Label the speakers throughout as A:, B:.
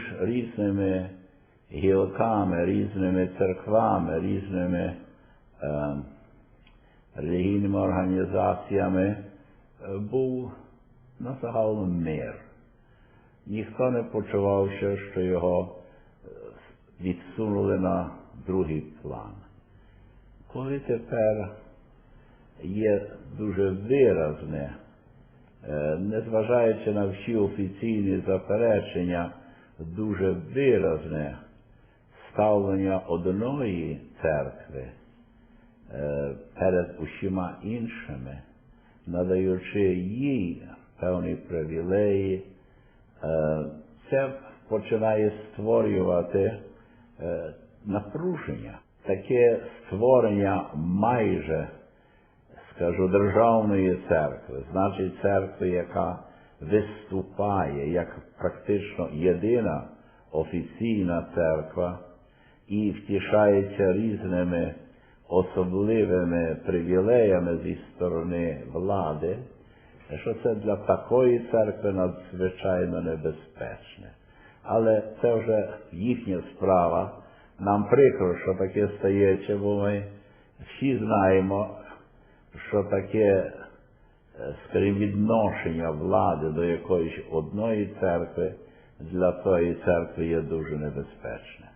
A: між різними гілками, різними церквами, різними е, релігійними організаціями був на загалом мир. Ніхто не почувався, що його відсунули на другий план. Коли тепер є дуже виразне, незважаючи на всі офіційні заперечення, дуже виразне ставлення одної церкви е, перед усіма іншими, надаючи їй певні привілеї, е, це починає створювати е, напруження. Таке створення майже, скажу, державної церкви, значить церкви, яка виступає як практично єдина офіційна церква і втішається різними особливими привілеями зі сторони влади, що це для такої церкви надзвичайно небезпечне. Але це вже їхня справа. Нам прикро, що таке стається, бо ми всі знаємо, що таке, е, скажімо, відношення влади до якоїсь одної церкви для тої церкви є дуже небезпечне.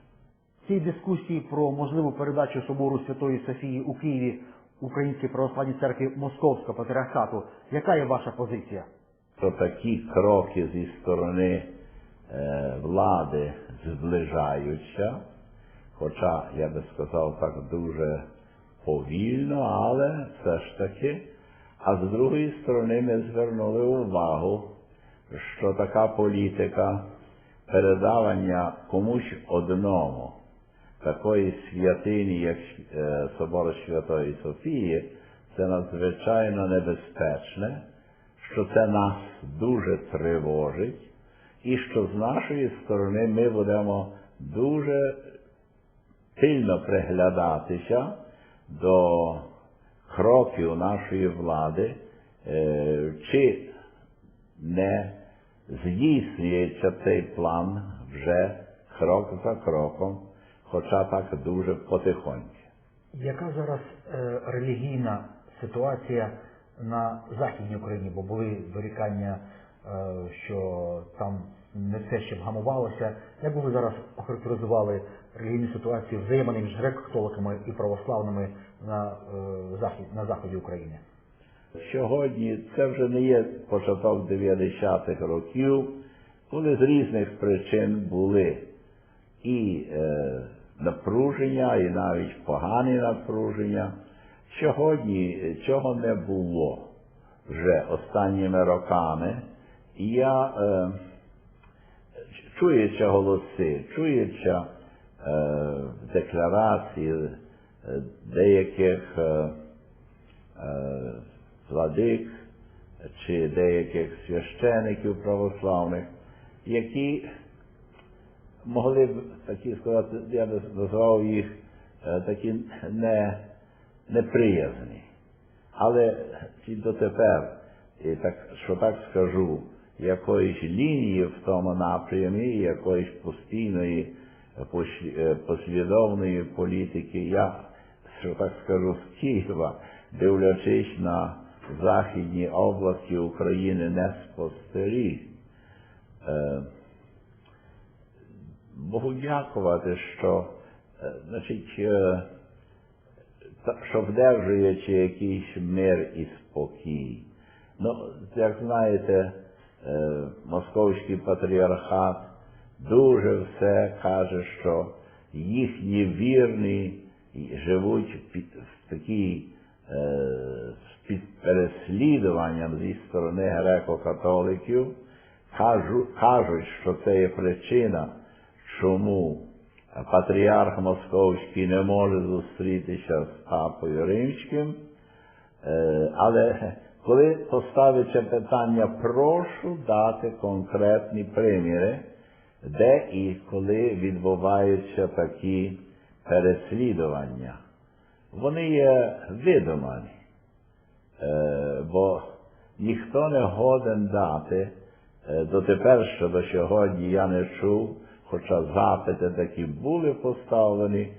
B: В цій дискусії про можливу передачу собору Святої Софії у Києві Українській православній церкві Московського патріархату, яка є ваша позиція?
A: Що такі кроки зі сторони е, влади зближаються, хоча, я би сказав, так дуже повільно, але все ж таки. А з другої сторони ми звернули увагу, що така політика передавання комусь одному такої святині, як Собор Святої Софії, це надзвичайно небезпечне, що це нас дуже тривожить, і що з нашої сторони ми будемо дуже пильно приглядатися до кроків нашої влади, е, чи не здійснюється цей план вже крок за кроком, хоча так дуже потихоньку.
B: Яка зараз е, релігійна ситуація на Західній Україні? Бо були дорікання, е, що там не все ще вгамувалося. Як би ви зараз охарактеризували релігійну ситуацію взаємини між греко-католиками і православними на, е, захід, на заході України?
A: Сьогодні це вже не є початок 90-х років, коли з різних причин були і е, напруження, і навіть погані напруження. Сьогодні цього не було вже останніми роками. Я е, чується голоси, чується е, декларації е, деяких е, е, владик чи деяких священиків православних, які могли б такі сказати, я би назвав їх е, такі не, неприязні. Але ті дотепер, і так, що так скажу, якоїсь лінії в тому напрямі, якоїсь постійної е, послідовної політики, я, що так скажу, з Києва, дивлячись на західні області України, не спостеріг. Е, Богу дякувати, що е, значить, е, що вдержуючи якийсь мир і спокій. Ну, як знаєте, е, московський патріархат дуже все каже, що їхні вірні живуть під, в такій е, під переслідуванням зі сторони греко-католиків, кажуть, що це є причина, чому патріарх Московський не може зустрітися з папою римським. Е, Але коли поставиться питання, прошу дати конкретні приміри, де і коли відбуваються такі переслідування. Вони є видумані, Е, бо ніхто не годен дати, е, дотепер що до сьогодні я не чув хоча запити такі були поставлені,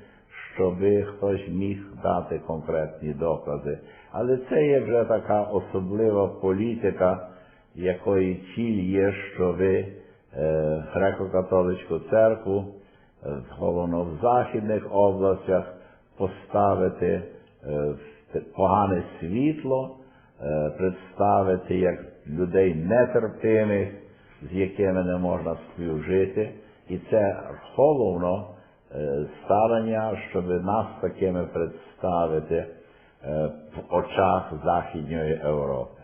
A: щоб хтось міг дати конкретні докази. Але це є вже така особлива політика, якої ціль є, щоб е, греко-католицьку церкву, е, головно в західних областях, поставити е, в погане світло, представити як людей нетерпимих, з якими не можна співжити. І це головно старання, щоб нас такими представити е, в очах Західної Європи.